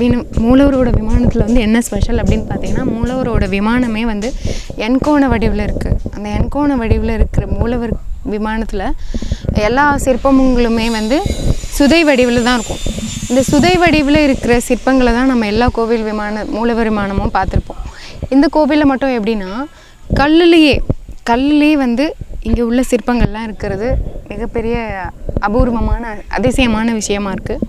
வினு மூலவரோட விமானத்தில் வந்து என்ன ஸ்பெஷல் அப்படின்னு பார்த்தீங்கன்னா மூலவரோட விமானமே வந்து எண்கோண வடிவில் இருக்குது அந்த எண்கோண வடிவில் இருக்கிற மூலவர் விமானத்தில் எல்லா சிற்பங்களுமே வந்து சுதை வடிவில் தான் இருக்கும். இந்த சுதை வடிவில் இருக்கிற சிற்பங்களை தான் நம்ம எல்லா கோவில் விமான மூலவர் விமானமும் பார்த்துருப்போம். இந்த கோவிலில் மட்டும் எப்படின்னா கல்லுலேயே கல்லுலேயே வந்து இங்கே உள்ள சிற்பங்கள்லாம் இருக்கிறது மிகப்பெரிய அபூர்வமான அதிசயமான விஷயமா இருக்குது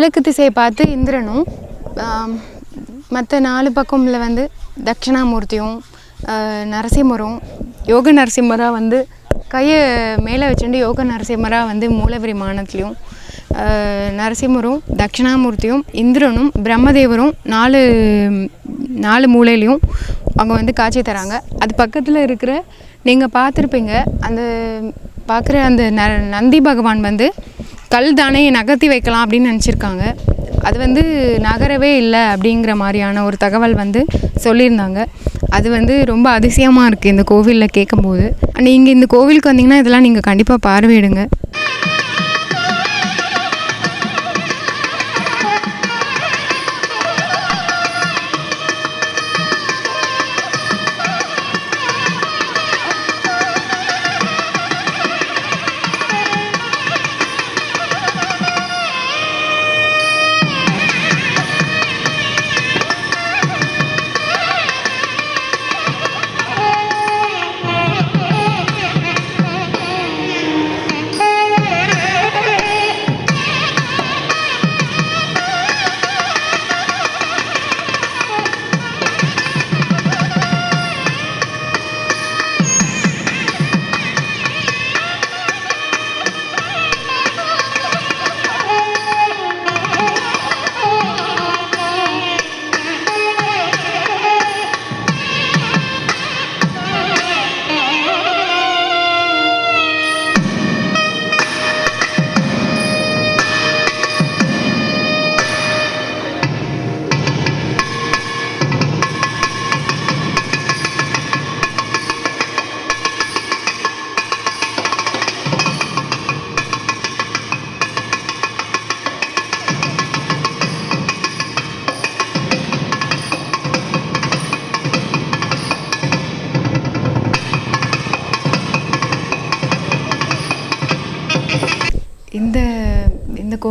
கிழக்கு திசையை பார்த்து இந்திரனும் மற்ற நாலு பக்கமில் வந்து தட்சிணாமூர்த்தியும் நரசிம்மரும் யோக நரசிம்மராக வந்து கையை மேலே வச்சுட்டு யோக நரசிம்மராக வந்து மூலவரி மானத்துலேயும் நரசிம்மரும் தட்சிணாமூர்த்தியும் இந்திரனும் பிரம்மதேவரும் நாலு நாலு மூலையிலையும் அவங்க வந்து காட்சி தராங்க. அது பக்கத்தில் இருக்கிற நீங்கள் பார்த்துருப்பீங்க அந்த பார்க்குற அந்த ந நந்தி பகவான் வந்து கல் தானே நகர்த்தி வைக்கலாம் அப்படின்னு நினச்சிருக்காங்க. அது வந்து நகரவே இல்லை அப்படிங்கிற மாதிரியான ஒரு தகவல் வந்து சொல்லியிருந்தாங்க. அது வந்து ரொம்ப அதிசயமாக இருக்குது இந்த கோவிலில் கேட்கும்போது. நீங்கள் இந்த கோவிலுக்கு வந்தீங்கன்னா இதெல்லாம் நீங்கள் கண்டிப்பாக பார்வையிடுங்க.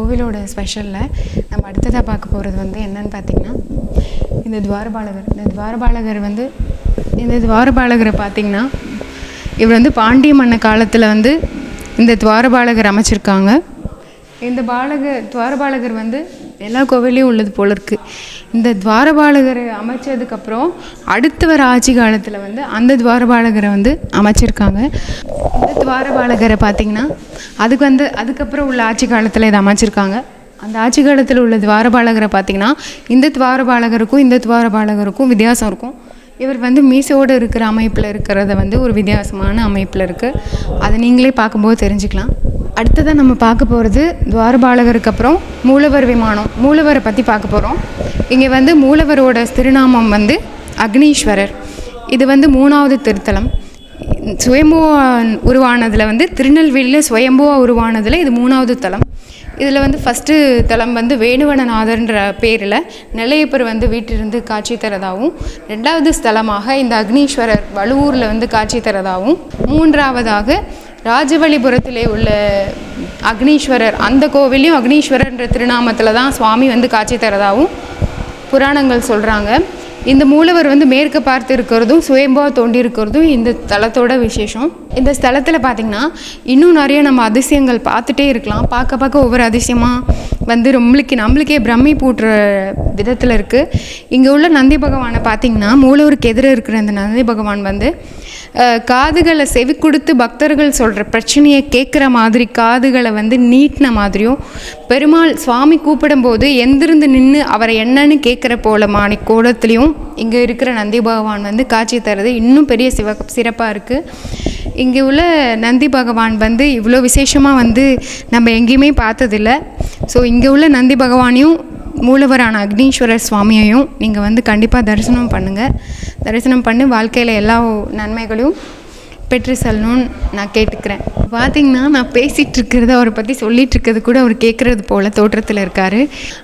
கோவிலோட ஸ்பெஷலில் நம்ம அடுத்ததாக பார்க்க போகிறது வந்து என்னன்னு பார்த்திங்கன்னா இந்த துவாரபாலகர். இந்த துவாரபாலகர் வந்து இந்த துவாரபாலகரை பார்த்திங்கன்னா இவர் வந்து பாண்டிய மன்ன காலத்தில் வந்து இந்த துவாரபாலகர் அமைச்சிருக்காங்க. இந்த பாலகர் துவாரபாலகர் வந்து எல்லா கோவிலையும் உள்ளது போல இருக்குது இந்த துவாரபாலகரை அமைச்சதுக்கப்புறம் அடுத்து வர ஆட்சி காலத்தில் வந்து அந்த துவாரபாலகரை வந்து அமைச்சிருக்காங்க. இந்த துவாரபாலகரை பார்த்திங்கன்னா அதுக்கு வந்து அதுக்கப்புறம் உள்ள ஆட்சி காலத்தில் இதை அமைச்சிருக்காங்க. அந்த ஆட்சி காலத்தில் உள்ள துவாரபாலகரை பார்த்திங்கன்னா இந்த துவாரபாலகருக்கும் இந்த துவாரபாலகருக்கும் வித்தியாசம் இருக்கும். இவர் வந்து மீசோடு இருக்கிற அமைப்பில் இருக்கிறத வந்து ஒரு வித்தியாசமான அமைப்பில் இருக்குது அதை நீங்களே பார்க்கும்போது தெரிஞ்சுக்கலாம். அடுத்ததாக நம்ம பார்க்க போகிறது துவாரபாலகருக்கு அப்புறம் மூலவர் விமானம். மூலவரை பற்றி பார்க்க போகிறோம் இங்கே வந்து மூலவரோட திருநாமம் வந்து அக்னீஸ்வரர். இது வந்து மூணாவது திருத்தலம். சுயம்புவா உருவானதில் வந்து திருநெல்வேலியில் சுயம்புவா உருவானதில் இது மூணாவது தலம். இதில் வந்து ஃபஸ்ட்டு தலம் வந்து வேணுவனநாதர்ன்ற பேரில் நெல்லையப்பர் வந்து வீட்டிலிருந்து காட்சி தரதாகவும் ரெண்டாவது ஸ்தலமாக இந்த அக்னீஸ்வரர் வலுவூரில் வந்து காட்சி தரதாகவும் மூன்றாவதாக ராஜவழிபுரத்திலே உள்ள அக்னீஸ்வரர் அந்த கோவிலையும் அக்னீஸ்வரர்ன்ற திருநாமத்தில் தான் சுவாமி வந்து காட்சி தரதாகவும் புராணங்கள் சொல்கிறாங்க இந்த மூலவர் வந்து மேற்க பார்த்து இருக்கிறதும் சுயம்பா தோண்டி இருக்கிறதும் இந்த தலத்தோட விசேஷம். இந்த ஸ்தலத்தில் பார்த்திங்கன்னா இன்னும் நிறைய நம்ம அதிசயங்கள் பார்த்துட்டே இருக்கலாம். பார்க்க பார்க்க ஒவ்வொரு அதிசயமாக வந்து நம்மளுக்கு நம்மளுக்கே பிரம்மி பூட்டுற விதத்தில் இருக்குது இங்கே உள்ள நந்தி பகவானை பார்த்திங்கன்னா மூலவருக்கு எதிராக இருக்கிற அந்த நந்தி பகவான் வந்து காதுகளை செவி கொடுத்து பக்தர்கள் சொல்கிற பிரச்சனையை கேட்குற மாதிரி காதுகளை வந்து நீட்டின மாதிரியும் பெருமாள் சுவாமி கூப்பிடும்போது எந்திருந்து நின்று அவரை என்னன்னு கேட்குற போல மாணி கோலத்துலேயும் இங்கே இருக்கிற நந்தி பகவான் வந்து காட்சி தரது. இன்னும் பெரிய சிவ சிறப்பாக இருக்குது இங்கே உள்ள நந்தி பகவான் வந்து இவ்வளோ விசேஷமாக வந்து நம்ம எங்கேயுமே பார்த்ததில்ல. ஸோ இங்கே உள்ள நந்தி பகவானையும் மூலவரான அக்னீஸ்வரர் சுவாமியையும் நீங்கள் வந்து கண்டிப்பாக தரிசனம் பண்ணுங்கள் தரிசனம் பண்ணி வாழ்க்கையில் எல்லா நன்மைகளையும் பெற்று செல்லணும்னு நான் கேட்டுக்கிறேன். பார்த்தீங்கன்னா நான் பேசிகிட்டு இருக்கிறத அவரை பற்றி சொல்லிகிட்டு இருக்கிறது கூட அவர் கேட்குறது போல் தோற்றத்தில் இருக்கார்.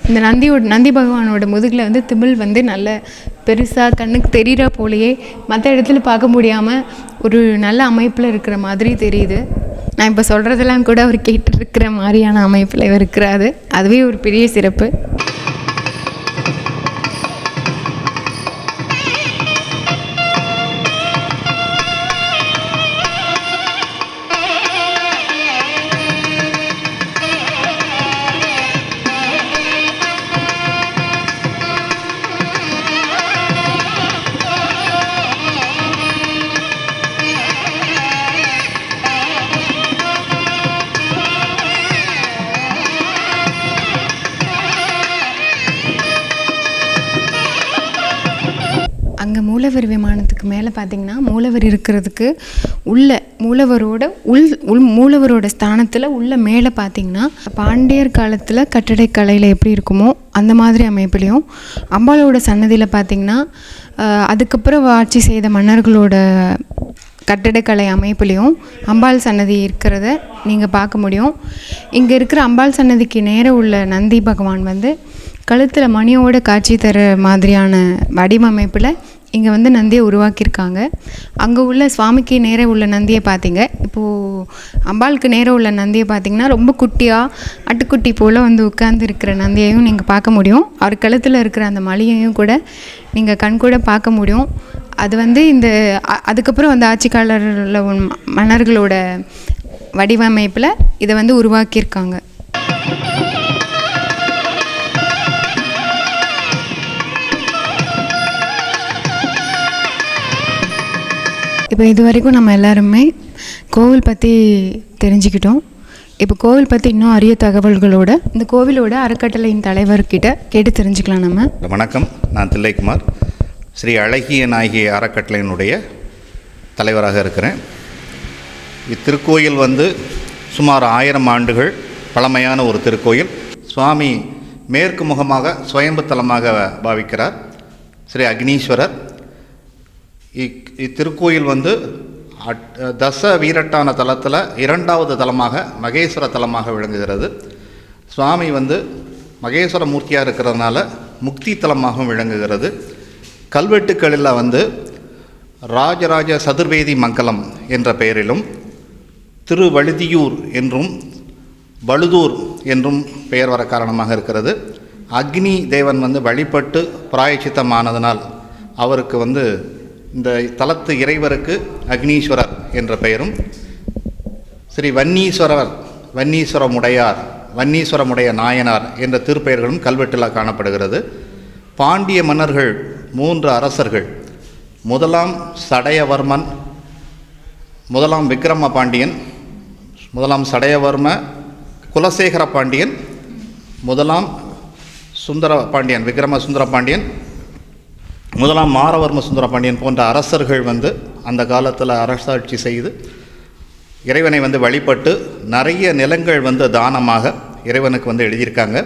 அந்த நந்தியோட நந்தி பகவானோட முதுகில் வந்து திமில் வந்து நல்ல பெருசாக கண்ணுக்கு தெரிகிற போலேயே மற்ற இடத்துல பார்க்க முடியாமல் ஒரு நல்ல அமைப்பில் இருக்கிற மாதிரி தெரியுது. நான் இப்போ சொல்கிறதெல்லாம் கூட அவர் கேட்டுருக்கிற மாதிரியான அமைப்பில் இவர் இருக்கிறாரு. அதுவே ஒரு பெரிய சிறப்பு. மூலவர் விமானத்துக்கு மேலே பார்த்தீங்கன்னா மூலவர் இருக்கிறதுக்கு உள்ள மூலவரோட உள் உள் மூலவரோட ஸ்தானத்தில் உள்ள மேலே பார்த்தீங்கன்னா பாண்டியர் காலத்தில் கட்டடக்கலையில் எப்படி இருக்குமோ அந்த மாதிரி அமைப்புலையும் அம்பாளோட சன்னதியில் பார்த்தீங்கன்னா அதுக்கப்புறம் ஆட்சி செய்த மன்னர்களோட கட்டடக்கலை அமைப்புலையும் அம்பாள் சன்னதி இருக்கிறத நீங்கள் பார்க்க முடியும். இங்கே இருக்கிற அம்பாள் சன்னதிக்கு நேர உள்ள நந்தி பகவான் வந்து கழுத்தில் மணியோட காட்சி தர மாதிரியான வடிவமைப்பில் இங்கே வந்து நந்தியை உருவாக்கியிருக்காங்க. அங்கே உள்ள சுவாமிக்கு நேராக உள்ள நந்தியை பார்த்தீங்க இப்போது அம்பாளுக்கு நேராக உள்ள நந்தியை பார்த்தீங்கன்னா ரொம்ப குட்டியாக அட்டுக்குட்டி போல் வந்து உட்கார்ந்து இருக்கிற நந்தியையும் நீங்கள் பார்க்க முடியும். அவர் கழுத்தில் இருக்கிற அந்த மலையையும் கூட நீங்கள் கண்கூட பார்க்க முடியும். அது வந்து இந்த அ- அதுக்கப்புறம் அந்த ஆட்சிக்காலரில் மன்னர்களோட வடிவமைப்பில் இதை வந்து உருவாக்கியிருக்காங்க. இப்போ இது வரைக்கும் நம்ம எல்லாருமே கோவில் பற்றி தெரிஞ்சுக்கிட்டோம். இப்போ கோவில் பற்றி இன்னும் அரிய தகவல்களோட இந்த கோவிலோட அறக்கட்டளையின் தலைவர்கிட்ட கேட்டு தெரிஞ்சுக்கலாம் நம்ம. வணக்கம். நான் தில்லைக்குமார். ஸ்ரீ அழகிய நாயகி அறக்கட்டளையினுடைய தலைவராக இருக்கிறேன். இத்திருக்கோயில் வந்து சுமார் ஆயிரம் ஆண்டுகள் பழமையான ஒரு திருக்கோயில். சுவாமி மேற்கு முகமாக சுயம்புத்தலமாக பாவிக்கிறார். ஸ்ரீ அக்னீஸ்வரர். இத்திருக்கோயில் வந்து அட் தச வீரட்டான தலத்தில் இரண்டாவது தலமாக மகேஸ்வர தலமாக விளங்குகிறது. சுவாமி வந்து மகேஸ்வர மூர்த்தியாக இருக்கிறதுனால முக்தி தலமாகவும் விளங்குகிறது. கல்வெட்டுக்களில் வந்து ராஜராஜ சதுர்வேதி மங்கலம் என்ற பெயரிலும் திருவழுதியூர் என்றும் வழுதூர் என்றும் பெயர் வர காரணமாக இருக்கிறது. அக்னி தேவன் வந்து வழிபட்டு பிராயச்சித்தமானதனால் அவருக்கு வந்து இந்த தலத்து இறைவருக்கு அக்னீஸ்வரர் என்ற பெயரும் ஸ்ரீ வன்னீஸ்வரர் வன்னீஸ்வரமுடையார் வன்னீஸ்வரமுடைய நாயனார் என்ற திருப்பெயர்களும் கல்வெட்டில் காணப்படுகிறது. பாண்டிய மன்னர்கள் மூன்று அரசர்கள் முதலாம் சடையவர்மன் முதலாம் விக்ரம பாண்டியன் முதலாம் சடையவர்ம குலசேகர பாண்டியன் முதலாம் சுந்தர பாண்டியன் விக்ரம சுந்தர பாண்டியன் முதலாம் மாரவர்ம சுந்தர பாண்டியன் போன்ற அரசர்கள் வந்து அந்த காலத்தில் அரசாட்சி செய்து இறைவனை வந்து வழிபட்டு நிறைய நிலங்கள் வந்து தானமாக இறைவனுக்கு வந்து எழுதியிருக்காங்க.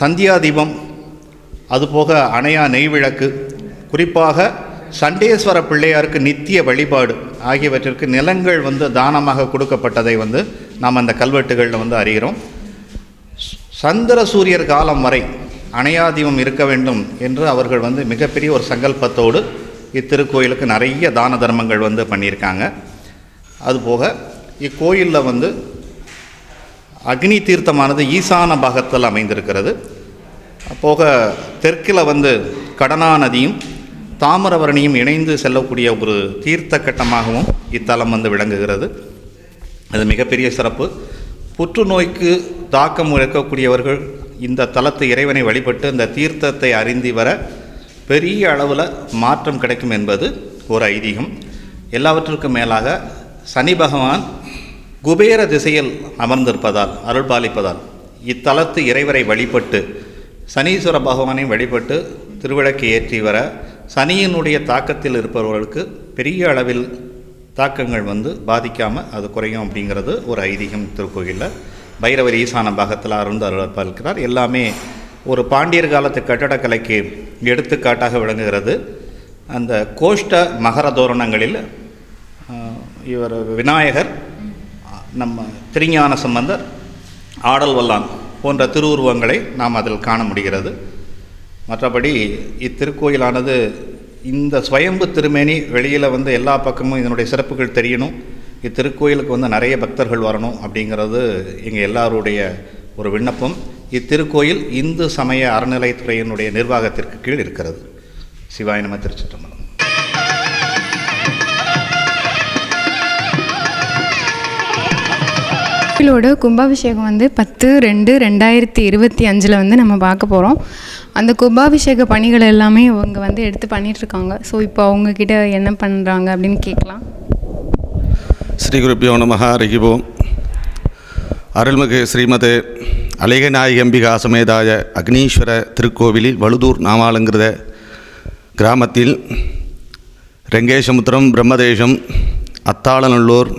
சந்தியா தீபம் அதுபோக அணையா நெய்விளக்கு குறிப்பாக சண்டேஸ்வர பிள்ளையாருக்கு நித்திய வழிபாடு ஆகியவற்றிற்கு நிலங்கள் வந்து தானமாக கொடுக்கப்பட்டதை வந்து நாம் அந்த கல்வெட்டுகளில் வந்து அறிகிறோம். சந்திர சூரியர் காலம் வரை அணையாதீபம் இருக்க வேண்டும் என்று அவர்கள் வந்து மிகப்பெரிய ஒரு சங்கல்பத்தோடு இத்திருக்கோயிலுக்கு நிறைய தான தர்மங்கள் வந்து பண்ணியிருக்காங்க. அதுபோக இக்கோயிலில் வந்து அக்னி தீர்த்தமானது ஈசான பாகத்தில் அமைந்திருக்கிறது. போக தெற்கில் வந்து கடனா நதியும் தாமிரவரணியும் இணைந்து செல்லக்கூடிய ஒரு தீர்த்த கட்டமாகவும் இத்தலம் வந்து விளங்குகிறது. அது மிகப்பெரிய சிறப்பு. புற்றுநோய்க்கு தாக்கம் இருக்கக்கூடியவர்கள் இந்த தலத்து இறைவனை வழிபட்டு இந்த தீர்த்தத்தை அறிந்து வர பெரிய அளவில் மாற்றம் கிடைக்கும் என்பது ஒரு ஐதீகம். எல்லாவற்றிற்கும் மேலாக சனி பகவான் குபேர திசையில் அமர்ந்திருப்பதால் அருள் பாலிப்பதால் இத்தலத்து இறைவரை வழிபட்டு சனீஸ்வர பகவானை வழிபட்டு திருவிளக்கு ஏற்றி வர சனியினுடைய தாக்கத்தில் இருப்பவர்களுக்கு பெரிய அளவில் தாக்கங்கள் வந்து பாதிக்காமல் அது குறையும் அப்படிங்கிறது ஒரு ஐதீகம் திருக்கோயிலில். பைரவர் ஈசான பாகத்தில் அருந்து அருள் எல்லாமே ஒரு பாண்டியர் காலத்து கட்டடக்கலைக்கு எடுத்துக்காட்டாக விளங்குகிறது. அந்த கோஷ்ட மகர தோரணங்களில் இவர் விநாயகர் நம்ம திருஞான சம்பந்தர் ஆடல் வல்லான் போன்ற திருவுருவங்களை நாம் அதில் காண முடிகிறது. மற்றபடி இத்திருக்கோயிலானது இந்த சுயம்பு திருமேனி வெளியில் வந்து எல்லா பக்கமும் இதனுடைய சிறப்புகள் தெரியணும். இத்திருக்கோயிலுக்கு வந்து நிறைய பக்தர்கள் வரணும் அப்படிங்கிறது எங்கள் எல்லாருடைய ஒரு விண்ணப்பம். இத்திருக்கோயில் இந்து சமய அறநிலைத்துறையினுடைய நிர்வாகத்திற்கு கீழ் இருக்கிறது. சிவாய நம திருச்சிற்றம்பலம். கோயிலோட கும்பாபிஷேகம் வந்து பத்து ரெண்டு ரெண்டாயிரத்தி இருபத்தி அஞ்சில் வந்து நம்ம பார்க்க போகிறோம் அந்த கும்பாபிஷேக பணிகள் எல்லாமே அவங்க வந்து எடுத்து பண்ணிகிட்ருக்காங்க ஸோ இப்போ அவங்கக்கிட்ட என்ன பண்ணுறாங்க அப்படின்னு கேட்கலாம். ஸ்ரீ குருப்பியோ நம ஹரி ஓம். அருள்மிகு ஸ்ரீமதே அலேகநாயகம்பிகா சமேதாய அக்னீஸ்வர திருக்கோவிலில் வழுதூர் நாமாலங்கிருத கிராமத்தில் ரெங்கேசமுத்திரம் பிரம்மதேசம் அத்தாளநல்லூர்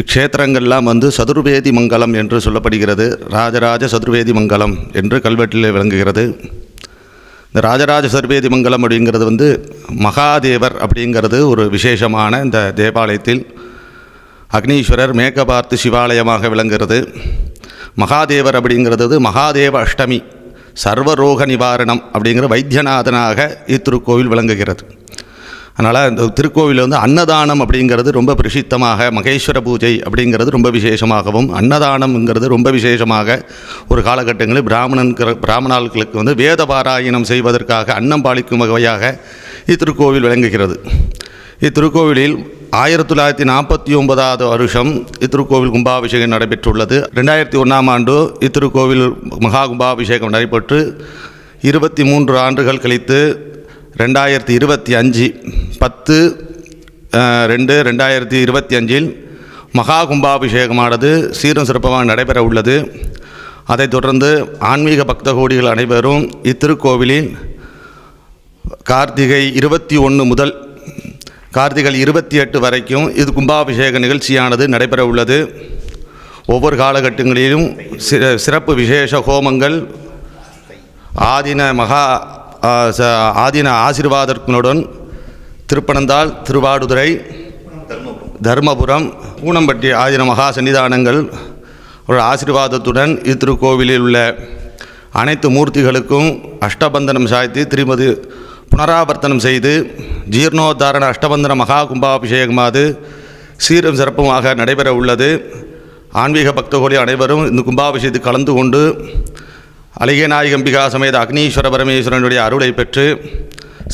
இக்ஷேத்திரங்கள்லாம் வந்து சதுர்வேதி மங்கலம் என்று சொல்லப்படுகிறது. ராஜராஜ சதுர்வேதி மங்கலம் என்று கல்வெட்டில் விளங்குகிறது. இந்த ராஜராஜ சர்வேதி மங்கலம் அப்படிங்கிறது வந்து மகாதேவர் அப்படிங்கிறது ஒரு விசேஷமான இந்த தேவாலயத்தில் அக்னீஸ்வரர் மேக்கபார்த்து சிவாலயமாக விளங்குகிறது. மகாதேவர் அப்படிங்கிறது மகாதேவ அஷ்டமி சர்வரோக நிவாரணம் அப்படிங்கிற வைத்தியநாதனாக இத்திருக்கோவில் விளங்குகிறது. அதனால் இந்த திருக்கோவிலில் வந்து அன்னதானம் அப்படிங்கிறது ரொம்ப பிரசித்தமாக மகேஸ்வர பூஜை அப்படிங்கிறது ரொம்ப விசேஷமாகவும் அன்னதானம்ங்கிறது ரொம்ப விசேஷமாக ஒரு காலகட்டங்களில் பிராமணன் பிராமணர்களுக்கு வந்து வேத பாராயணம் செய்வதற்காக அன்னம் பாலிக்கும் வகையாக இத்திருக்கோவில் விளங்குகிறது. இத்திருக்கோவிலில் ஆயிரத்தி தொள்ளாயிரத்தி நாற்பத்தி ஒன்பதாவது வருஷம் இத்திருக்கோவில் கும்பாபிஷேகம் நடைபெற்றுள்ளது. ரெண்டாயிரத்தி ஒன்றாம் ஆண்டு இத்திருக்கோவில் மகா கும்பாபிஷேகம் நடைபெற்று இருபத்தி மூன்று ஆண்டுகள் கழித்து ரெண்டாயிரத்தி இருபத்தி அஞ்சு பத்து ரெண்டு ரெண்டாயிரத்தி இருபத்தி அஞ்சில் மகா கும்பாபிஷேகமானது சீரும் சிறப்பமாக நடைபெற உள்ளது அதைத் தொடர்ந்து ஆன்மீக பக்த கோடிகள் அனைவரும் இத்திருக்கோவிலில் கார்த்திகை இருபத்தி ஒன்று முதல் கார்த்திகை இருபத்தி எட்டு வரைக்கும் இது கும்பாபிஷேக நிகழ்ச்சியானது நடைபெற உள்ளது ஒவ்வொரு காலகட்டங்களிலும் சிறப்பு விசேஷ ஹோமங்கள் ஆதின மகா ச- ஆதின ஆசீர்வாதத்தினுடன் திருப்பனந்தாள் திருவாடுதுறை தர்மபுரம் பூனம்பட்டி ஆதின மகா சன்னிதானங்கள் ஒரு ஆசீர்வாதத்துடன் இத்திருக்கோவிலில் உள்ள அனைத்து மூர்த்திகளுக்கும் அஷ்டபந்தனம் சாய்த்து திருமதி புனராவர்த்தனம் செய்து ஜீர்ணோத்தாரண அஷ்டபந்தன மகா கும்பாபிஷேகமாது சீரும் சிறப்புமாக நடைபெற உள்ளது. ஆன்மீக பக்தகோடி அனைவரும் இந்த கும்பாபிஷேகத்தில் கலந்து கொண்டு அழகியநாயகம்பிகா சமேத அக்னீஸ்வர பரமேஸ்வரனுடைய அருளை பெற்று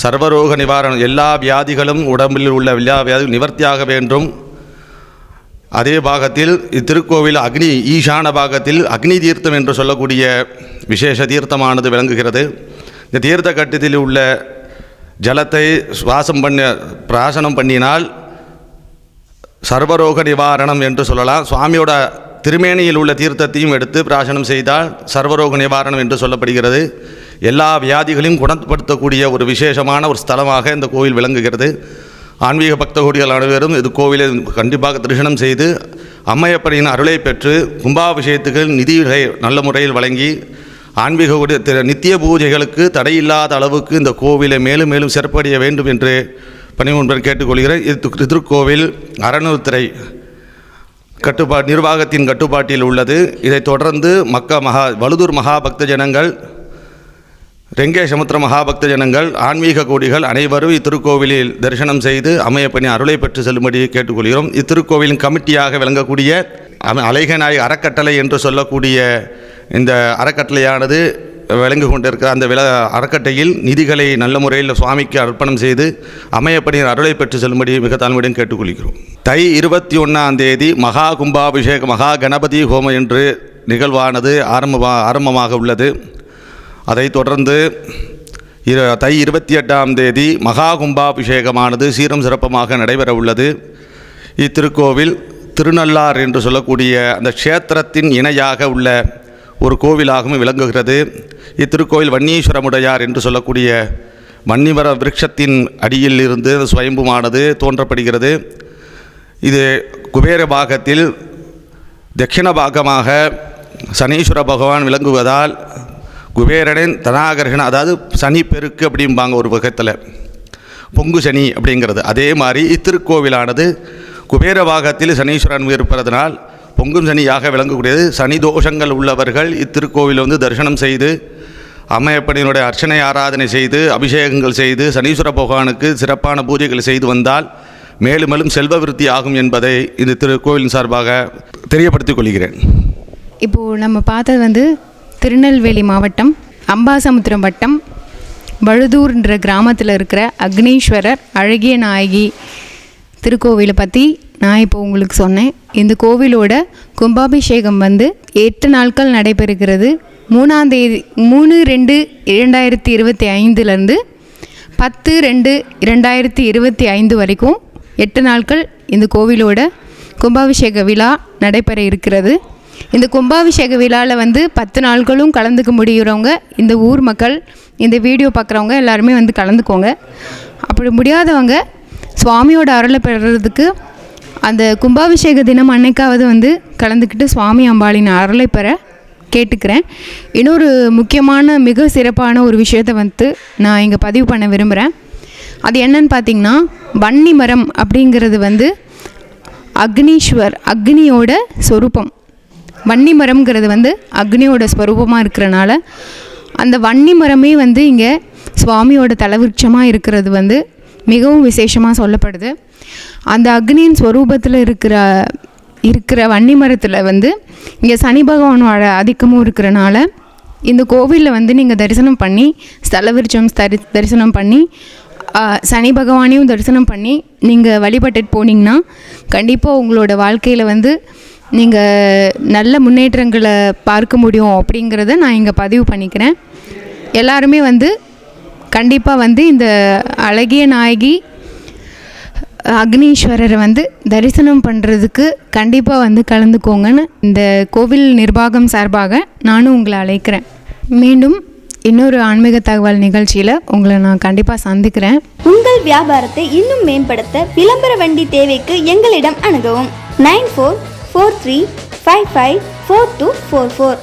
சர்வரோக நிவாரணம் எல்லா வியாதிகளும் உடம்பில் உள்ள எல்லா வியாதிகளும் நிவர்த்தியாக வேண்டும். அதே பாகத்தில் இத்திருக்கோவில் அக்னி ஈசான பாகத்தில் அக்னி தீர்த்தம் என்று சொல்லக்கூடிய விசேஷ தீர்த்தமானது விளங்குகிறது. இந்த தீர்த்த கட்டத்தில் உள்ள ஜலத்தை சுவாசம் பண்ண பிராசனம் பண்ணினால் சர்வரோக நிவாரணம் என்று சொல்லலாம். சுவாமியோட திருமேனியில் உள்ள தீர்த்தத்தையும் எடுத்து பிராசனம் செய்தால் சர்வரோக நிவாரணம் என்று சொல்லப்படுகிறது. எல்லா வியாதிகளையும் குணப்படுத்தக்கூடிய ஒரு விசேஷமான ஒரு ஸ்தலமாக இந்த கோவில் விளங்குகிறது. ஆன்மீக பக்தகோடிகள் அனைவரும் இது கோவிலை கண்டிப்பாக தரிசனம் செய்து அம்மையப்பனின் அருளை பெற்று கும்பாபிஷேகத்துக்கு நிதிகளை நல்ல முறையில் வழங்கி ஆன்மீக கோடி- திரு- நித்திய பூஜைகளுக்கு தடையில்லாத அளவுக்கு இந்த கோவிலை மேலும் மேலும் சிறப்படைய வேண்டும் என்று பணிமுன்பன் கேட்டுக்கொள்கிறேன். இது திருக்கோவில் அறநூத்திரை கட்டுப்பா நிர்வாகத்தின் கட்டுப்பாட்டில் உள்ளது. இதைத் தொடர்ந்து மக்க மகா வலுதூர் மகாபக்த ஜனங்கள் ரெங்கே சமுத்திர மகாபக்த ஜனங்கள் ஆன்மீக கோடிகள் அனைவரும் இத்திருக்கோவிலில் தரிசனம் செய்து அமையப்பணி அருளை பெற்று செல்லும்படி கேட்டுக்கொள்கிறோம். இத்திருக்கோவிலின் கமிட்டியாக விளங்கக்கூடிய அலைகநாய் அறக்கட்டளை என்று சொல்லக்கூடிய இந்த அறக்கட்டளையானது விளங்கு கொண்டிருக்கிற அந்த வில அறக்கட்டையில் நிதிகளை நல்ல முறையில் சுவாமிக்கு அர்ப்பணம் செய்து அமையப்பணியின் அருளை பெற்று செல்லும்படி மிக தாழ்மையுடன் கேட்டுக்கொள்கிறோம். தை இருபத்தி ஒன்றாம் தேதி மகா கும்பாபிஷேக மகா கணபதி ஹோமம் என்று நிகழ்வானது ஆரம்ப ஆரம்பமாக உள்ளது. அதைத் தொடர்ந்து இரு தை இருபத்தி எட்டாம் தேதி மகா கும்பாபிஷேகமானது சீரும் சிறப்பமாக நடைபெற உள்ளது இத்திருக்கோவில் திருநள்ளார் என்று சொல்லக்கூடிய அந்த க்ஷேத்திரத்தின் இணையாக உள்ள ஒரு கோவிலாகவும் விளங்குகிறது. இத்திருக்கோவில் வன்னீஸ்வரமுடையார் என்று சொல்லக்கூடிய வன்னிமர விருட்சத்தின் அடியில் இருந்து சுயம்புமானது தோன்றப்படுகிறது. இது குபேர பாகத்தில் தட்சிண பாகமாக சனீஸ்வர பகவான் விளங்குவதால் குபேரனின் தனாகர்ஷண அதாவது சனி பெருக்கு அப்படிம்பாங்க ஒரு வகத்தில். பொங்கு சனி அப்படிங்கிறது. அதே மாதிரி இத்திருக்கோவிலானது குபேர பாகத்தில் சனீஸ்வரன் இருப்பதனால் பொங்கும் சனியாக விளங்கக்கூடியது. சனி தோஷங்கள் உள்ளவர்கள் இத்திருக்கோவில் வந்து தரிசனம் செய்து அம்மையப்பனினுடைய அர்ச்சனை ஆராதனை செய்து அபிஷேகங்கள் செய்து சனீஸ்வர பகவானுக்கு சிறப்பான பூஜைகள் செய்து வந்தால் மேலும் மேலும் செல்வ விருத்தி ஆகும் என்பதை இந்த திருக்கோவிலின் சார்பாக தெரியப்படுத்திக் கொள்கிறேன். இப்போது நம்ம பார்த்தது வந்து திருநெல்வேலி மாவட்டம் அம்பாசமுத்திரம் வட்டம் வழுதூர்ன்ற கிராமத்தில் இருக்கிற அக்னீஸ்வரர் அழகிய நாயகி திருக்கோவிலை பற்றி நான் இப்போ உங்களுக்கு சொன்னேன். இந்த கோவிலோட கும்பாபிஷேகம் வந்து எட்டு நாட்கள் நடைபெறுகிறது. மூணாம் தேதி மூணு ரெண்டு இரண்டாயிரத்தி இருபத்தி ஐந்துலேருந்து பத்து ரெண்டு இரண்டாயிரத்தி இருபத்தி ஐந்து வரைக்கும் எட்டு நாட்கள் இந்த கோவிலோட கும்பாபிஷேக விழா நடைபெற இருக்கிறது. இந்த கும்பாபிஷேக விழாவில் வந்து பத்து நாட்களும் கலந்துக்க முடிகிறவங்க இந்த ஊர் மக்கள் இந்த வீடியோ பார்க்குறவங்க எல்லாருமே வந்து கலந்துக்கோங்க. அப்படி முடியாதவங்க சுவாமியோட அருளை பெறுறதுக்கு அந்த கும்பாபிஷேக தினம் அன்னைக்காவது வந்து கலந்துக்கிட்டு சுவாமி அம்பாளின் அருளை பெற கேட்டுக்கிறேன். இன்னொரு முக்கியமான மிக சிறப்பான ஒரு விஷயத்தை வந்து நான் இங்கே பதிவு பண்ண விரும்புகிறேன் அது என்னன்னு பார்த்தீங்கன்னா வன்னி மரம் அப்படிங்கிறது வந்து அக்னீஸ்வர் அக்னியோட சொரூபம். வன்னி மரம்ங்கிறது வந்து அக்னியோட ஸ்வரூபமாக இருக்கிறனால அந்த வன்னி மரமே வந்து இங்கே சுவாமியோட தலைவிருட்சமாக இருக்கிறது வந்து மிகவும் விசேஷமாக சொல்லப்படுது. அந்த அக்னியின் ஸ்வரூபத்தில் இருக்கிற இருக்கிற வன்னி மரத்தில் வந்து இங்கே சனி பகவானோட அதிக்கமும் இருக்கிறனால இந்த கோவிலில் வந்து நீங்கள் தரிசனம் பண்ணி ஸ்தல விருட்சம் தரி தரிசனம் பண்ணி சனி பகவானையும் தரிசனம் பண்ணி நீங்கள் வழிபட்டுட்டு போனீங்கன்னா கண்டிப்பாக உங்களோட வாழ்க்கையில் வந்து நீங்கள் நல்ல முன்னேற்றங்களை பார்க்க முடியும் அப்படிங்கிறத நான் இங்கே பதிவு பண்ணிக்கிறேன். எல்லாருமே வந்து கண்டிப்பாக வந்து இந்த அழகிய நாயகி அக்னீஸ்வரரை வந்து தரிசனம் பண்ணுறதுக்கு கண்டிப்பாக வந்து கலந்துக்கோங்கன்னு இந்த கோவில் நிர்வாகம் சார்பாக நானும் உங்களை அழைக்கிறேன். மீண்டும் இன்னொரு ஆன்மீக தகவல் நிகழ்ச்சியில் உங்களை நான் கண்டிப்பாக சந்திக்கிறேன். உங்கள் வியாபாரத்தை இன்னும் மேம்படுத்த விளம்பர வண்டி தேவைக்கு எங்களிடம் அணுகவும். Nine four four three five five four two four four